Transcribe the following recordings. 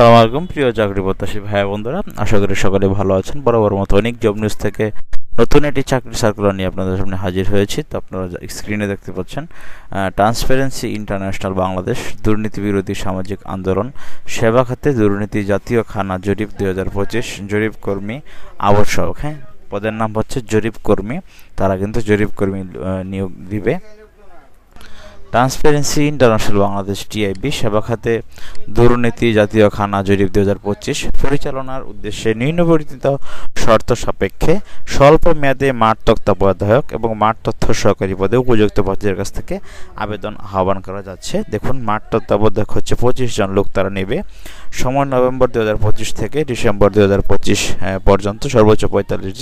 সালাম আলাইকুম, প্রিয় চাকরি প্রত্যাশী ভাই বন্ধুরা আশা করি সকলে ভালো আছেন। বরাবর মতো অনেক জব নিউজ থেকে নতুন একটি চাকরি সার্কুলার নিয়ে আপনাদের সামনে হাজির হয়েছি। তো আপনারা স্ক্রিনে দেখতে পাচ্ছেন ট্রান্সপারেন্সি ইন্টারন্যাশনাল বাংলাদেশ, দুর্নীতি বিরোধী সামাজিক আন্দোলন, সেবা খাতে দুর্নীতি জাতীয় খানা, জরিপ দুই হাজার পঁচিশ, জরিপ কর্মী, আবশ্যক হ্যাঁ? পদের নাম হচ্ছে জরিপ কর্মী। তারা কিন্তু জরিপ কর্মী নিয়োগ দিবে। ট্রান্সপারেন্সি ইন্টারন্যাশনাল বাংলাদেশ টিআইবি সেবা খাতে দুর্নীতি জাতীয় খানা জরিপ দুই হাজার পঁচিশ পরিচালনার উদ্দেশ্যে নিম্নবর্তিত শর্ত সাপেক্ষে স্বল্প মেয়াদে মাঠ তত্ত্বাবধায়ক এবং মাঠ তথ্য সহকারী পদে উপযুক্ত প্রার্থীদের কাছ থেকে আবেদন আহ্বান করা যাচ্ছে। দেখুন, মাঠ তত্ত্বাবধায়ক হচ্ছে পঁচিশ জন লোক তারা নেবে। সময় নভেম্বর দু হাজার পঁচিশ থেকে ডিসেম্বর দু হাজার পঁচিশ পর্যন্ত সর্বোচ্চ পঁয়তাল্লিশ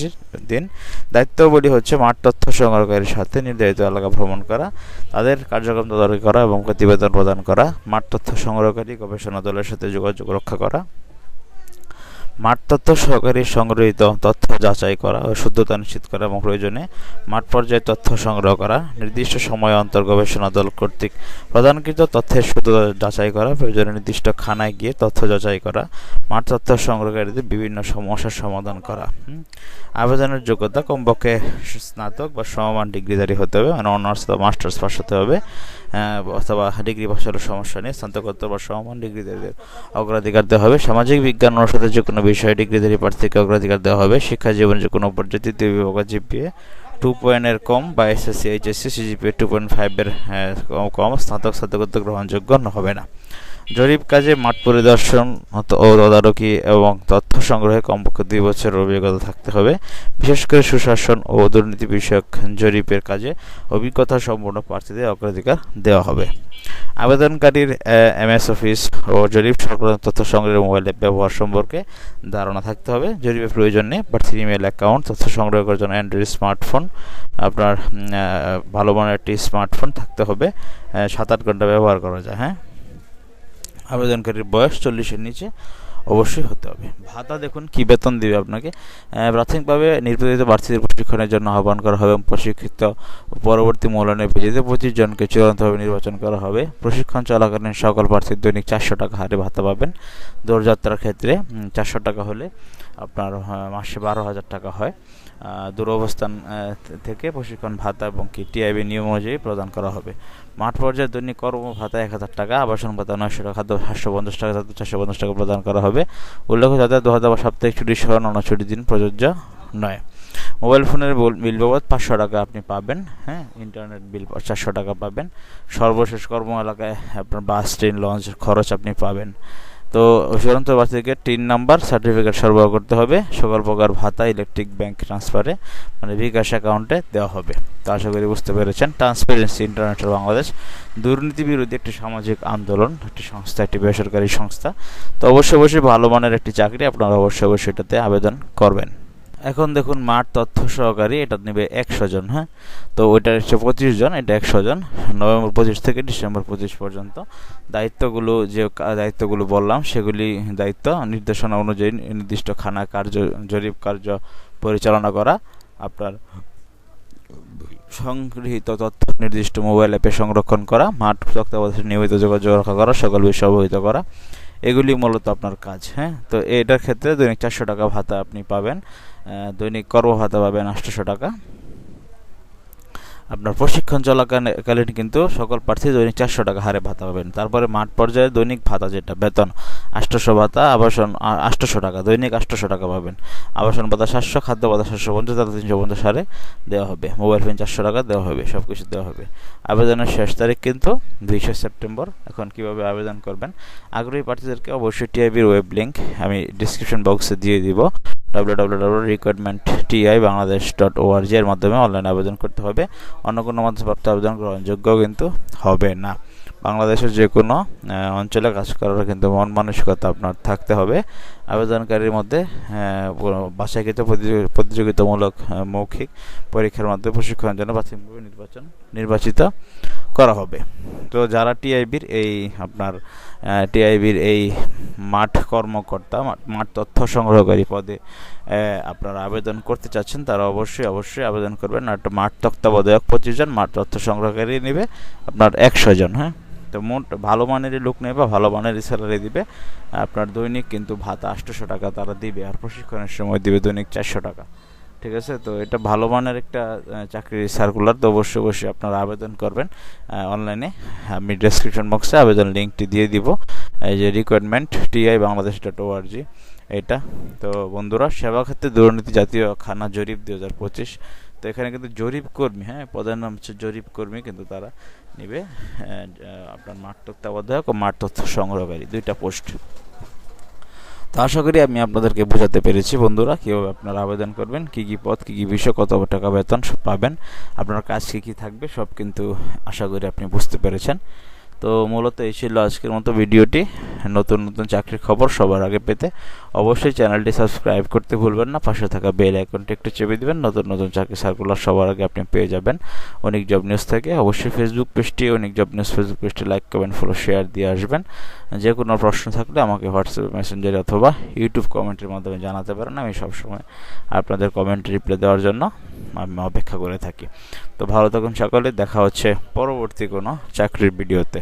দিন। দায়িত্বগুলি হচ্ছে মাঠ তথ্য সংগ্রহকারীর সাথে নির্ধারিত এলাকা ভ্রমণ করা। তাদের কার্যক্রম তদারকি করা এবং প্রতিবেদন প্রদান করা, মাঠ তথ্য সংগ্রহকারী, গবেষণা দলের সাথে যোগাযোগ রক্ষা করা। মাঠ তথ্য সহকারী সংগ্রহীত তথ্য যাচাই করা ও শুদ্ধতা নিশ্চিত করা এবং প্রয়োজনে মাঠ পর্যায়ে তথ্য সংগ্রহ করা, নির্দিষ্ট সময় অন্তর গবেষণা দল কর্তৃক প্রদানকৃত তথ্যের শুদ্ধতা যাচাই করা, প্রয়োজনে নির্দিষ্ট খানায় গিয়ে তথ্য যাচাই করা, মাঠ তথ্য সংগ্রহকারীদের বিভিন্ন সমস্যার সমাধান করা। আবেদনের যোগ্যতা কমপক্ষে স্নাতক বা সমমান ডিগ্রিধারী হতে হবে মানে অনার্স বা মাস্টার্স পাস হতে হবে অথবা ডিগ্রি পাশের সমস্যা নেই স্নাতকোত্তর বা সমমান ডিগ্রিধারীদের অগ্রাধিকার দেওয়া হবে। সামাজিক বিজ্ঞান অনুষদের যে কোনো বিষয়ে ডিগ্রিধারী প্রার্থীকে অগ্রাধিকার দেওয়া হবে। শিক্ষা জীবনে যে কোনো পর্যায়ে তৃতীয় বিভাগ জিপিএ টু পয়েন্টের কম বা SSC HSC CGPA two point ফাইভের কম, স্নাতক, স্নাতকোত্তর গ্রহণযোগ্য হবে না। জরিপ কাজে মাঠ পরিদর্শন ও তদারকি এবং তথ্য সংগ্রহে কমপক্ষে দুই বছরের অভিজ্ঞতা থাকতে হবে। বিশেষ করে সুশাসন ও দুর্নীতি বিষয়ক জরিপের কাজে অভিজ্ঞতা সম্পন্ন প্রার্থীদের অগ্রাধিকার দেওয়া হবে। আবেদনকারীর এমএস অফিস ও জরিপ সংক্রান্ত তথ্য সংগ্রহের মোবাইল অ্যাপ ব্যবহার সম্পর্কে ধারণা থাকতে হবে। জরিপের প্রয়োজন প্রার্থীর ইমেল অ্যাকাউন্ট, তথ্য সংগ্রহ করার জন্য অ্যান্ড্রয়েড স্মার্টফোন, আপনার ভালো মানের একটি স্মার্টফোন থাকতে হবে। সাত আট ঘণ্টা ব্যবহার করা যায় হ্যাঁ? আবেদনকারীর বয়স চল্লিশের নিচে অবশ্যই হতে হবে। ভাতা দেখুন, কি বেতন দেবে আপনাকে। প্রাথমিকভাবে নির্বাচিত প্রার্থীদের প্রশিক্ষণের জন্য আহ্বান করা হবে এবং প্রশিক্ষিত পরবর্তী মূল্যায়নের ভিত্তিতে পঁচিশ জনকে চূড়ান্তভাবে নির্বাচন করা হবে প্রশিক্ষণ চলাকালীন সকল প্রার্থীর দৈনিক চারশো টাকা হারে ভাতা পাবেন। দৌড়যাত্রার ক্ষেত্রে চারশো টাকা হলে আপনার মাসে বারো হাজার টাকা হয়। আহ, দূর অবস্থান থেকে প্রশিক্ষণ ভাতা এবং কি টিআইবি নিয়ম অনুযায়ী প্রদান করা হবে। মাঠ পর্যায়ে দৈনিক কর্ম ভাতা এক হাজার টাকা আবাসন ভাতা নয়শো টাকা খাদ্য সাতশো পঞ্চাশ টাকা খাদ্য চারশো পঞ্চাশ টাকা প্রদান করা হবে। উল্লেখ্য যাতে দু হাজার সাপ্তাহিক ছুটি সহ অন্য ছুটির দিন প্রযোজ্য নয়। মোবাইল ফোনের বল- বাবদ পাঁচশো টাকা আপনি পাবেন হ্যাঁ? ইন্টারনেট বিল চারশো টাকা পাবেন। সর্বশেষ কর্ম এলাকায় আপনার বাস, ট্রেন, লঞ্চ খরচ আপনি পাবেন। তো চূড়ান্ত প্রার্থীকে তিন নাম্বার সার্টিফিকেট সরবরাহ করতে হবে। সকল প্রকার ভাতা ইলেকট্রিক ব্যাংক ট্রান্সফারে মানে বিকাশ অ্যাকাউন্টে দেওয়া হবে। তো আশা করি বুঝতে পেরেছেন। ট্রান্সপারেন্সি ইন্টারন্যাশনাল বাংলাদেশ দুর্নীতি বিরোধী একটি সামাজিক আন্দোলন, একটি সংস্থা, একটি বেসরকারি সংস্থা। তো অবশ্যই অবশ্যই ভালো মানের একটি চাকরি আপনারা অবশ্যই অবশ্যই এটাতে আবেদন করবেন। এখন দেখুন মাঠ তথ্য সহকারী এটা নেবে একশো জন হ্যাঁ? তো ওইটা হচ্ছে পঁচিশ জন, এটা একশো জন। নভেম্বর পঁচিশ থেকে ডিসেম্বর পঁচিশ পর্যন্ত। দায়িত্বগুলো যে দায়িত্বগুলো বললাম, সেগুলি দায়িত্ব, নির্দেশনা অনুযায়ী নির্দিষ্ট খানা কার্য, জরিপ কার্য পরিচালনা করা, আপনার সংগৃহীত তথ্য নির্দিষ্ট মোবাইল অ্যাপে সংরক্ষণ করা, মাঠ তত্ত্বাবধানে নিয়মিত যোগাযোগ রক্ষা করা, সকল বিষয় অবহিত করা, এগুলি মূলত আপনার কাজ হ্যাঁ? তো এটার ক্ষেত্রে দৈনিক চারশো টাকা ভাতা আপনি পাবেন। দৈনিক কর্ম ভাতা পাবেন আটশোশো টাকা। আপনার প্রশিক্ষণ চলাকালীন কিন্তু সকল প্রার্থী দৈনিক চারশো টাকা হারে ভাতা পাবেন। তারপরে মাঠ পর্যায়ে দৈনিক ভাতা যেটা, বেতন আটশোশো ভাতা, আবাসন আটশোশো টাকা, দৈনিক আটশোশো টাকা পাবেন। আবাসন ভাতা সাতশো, খাদ্য ভাতা সাতশো পঞ্চাশ টাকা তিনশো পঞ্চাশ হারে দেওয়া হবে। মোবাইল ফোন চারশো টাকা দেওয়া হবে সব কিছু দেওয়া হবে। আবেদনের শেষ তারিখ কিন্তু দুইশো সেপ্টেম্বর। এখন কীভাবে আবেদন করবেন? আগ্রহী প্রার্থীদেরকে অবশ্যই টিআইবির ওয়েব লিঙ্ক আমি ডিসক্রিপশন বক্সে দিয়ে দিব। Recruitment TI Bangladesh dot org এর মাধ্যমে অনলাইন আবেদন করতে হবে। অন্য কোনো মাধ্যমে আবেদন গ্রহণযোগ্য কিন্তু হবে না। বাংলাদেশের যে কোনো অঞ্চলে কাজ করার কিন্তু মন মানসিকতা আপনার থাকতে হবে। আবেদনকারীর মধ্যে প্রতিযোগি- প্রতিযোগিতামূলক মৌখিক পরীক্ষার মাধ্যমে প্রশিক্ষণের জন্য প্রাথমিকভাবে নির্বাচন, নির্বাচিত করা হবে। তো যারা টিআইবির এই আপনার টিআইবির এই মাঠ কর্মকর্তা, মাঠ তথ্য সংগ্রহকারী পদে আপনারা আবেদন করতে চাচ্ছেন, তারা অবশ্যই অবশ্যই আবেদন করবেন। আর একটা মাঠ তত্ত্বাবধায়ক পঁচিশ জন, মাঠ তথ্য সংগ্রহকারী নেবে আপনার একশো জন হ্যাঁ? তো মোট ভালো মানেরই লোক নেবে, ভালো মানেরই স্যালারি দিবে। আপনার দৈনিক কিন্তু ভাতা আটশোশো টাকা তারা দিবে, আর প্রশিক্ষণের সময় দিবে দৈনিক চারশো টাকা। ঠিক আছে? তো এটা ভালো মানের একটা চাকরির সার্কুলার তো অবশ্যই অবশ্যই আপনারা আবেদন করবেন অনলাইনে আমি ডেসক্রিপশন বক্সে আবেদন লিঙ্কটি দিয়ে দিব। এই যে recruitment TI Bangladesh dot org এটা। তো বন্ধুরা, সেবা ক্ষেত্রে দুর্নীতি জাতীয় খানা জরিপ দুই হাজার পঁচিশ। তো এখানে কিন্তু জরিপ কর্মী হ্যাঁ প্রধান নাম হচ্ছে জরিপ কর্মী, কিন্তু তারা নিবে আপনার মাঠ তত্ত্বাবধায়ক ও মাঠ তথ্য সংগ্রহকারী, দুইটা পোস্ট। তো আশা করি আমি আপনাদেরকে বোঝাতে পেরেছি, বন্ধুরা, কীভাবে আপনারা আবেদন করবেন, কী কী পদ, কী কী বিষয়, কত টাকা বেতন সব পাবেন, আপনার কাজ কী কী থাকবে সব কিন্তু আশা করি আপনি বুঝতে পেরেছেন। তো মূলত এই ছিল আজকের মতো ভিডিওটি। নতুন নতুন চাকরির খবর সবার আগে পেতে অবশ্যই চ্যানেলটি সাবস্ক্রাইব করতে ভুলবেন না। পাশে থাকা বেল আইকনটি একটু চেপে দিবেন। নতুন নতুন চাকরি সার্কুলার সবার আগে আপনি পেয়ে যাবেন অনেক জব নিউজ থেকে। অবশ্যই ফেসবুক পেজটি অনেক জব নিউজ ফেসবুক পেজটি লাইক কমেন্ট ফলো শেয়ার দিয়ে আসবেন। যে কোনো প্রশ্ন থাকলে আমাকে হোয়াটসঅ্যাপ মেসেঞ্জারে অথবা ইউটিউব কমেন্টের মাধ্যমে জানাতে পারেন। আমি সবসময় আপনাদের কমেন্ট রিপ্লাই দেওয়ার জন্য আমি অপেক্ষা করে থাকি। তো ভালো থাকুন সকলে দেখা হচ্ছে পরবর্তী কোনো চাকরির ভিডিওতে।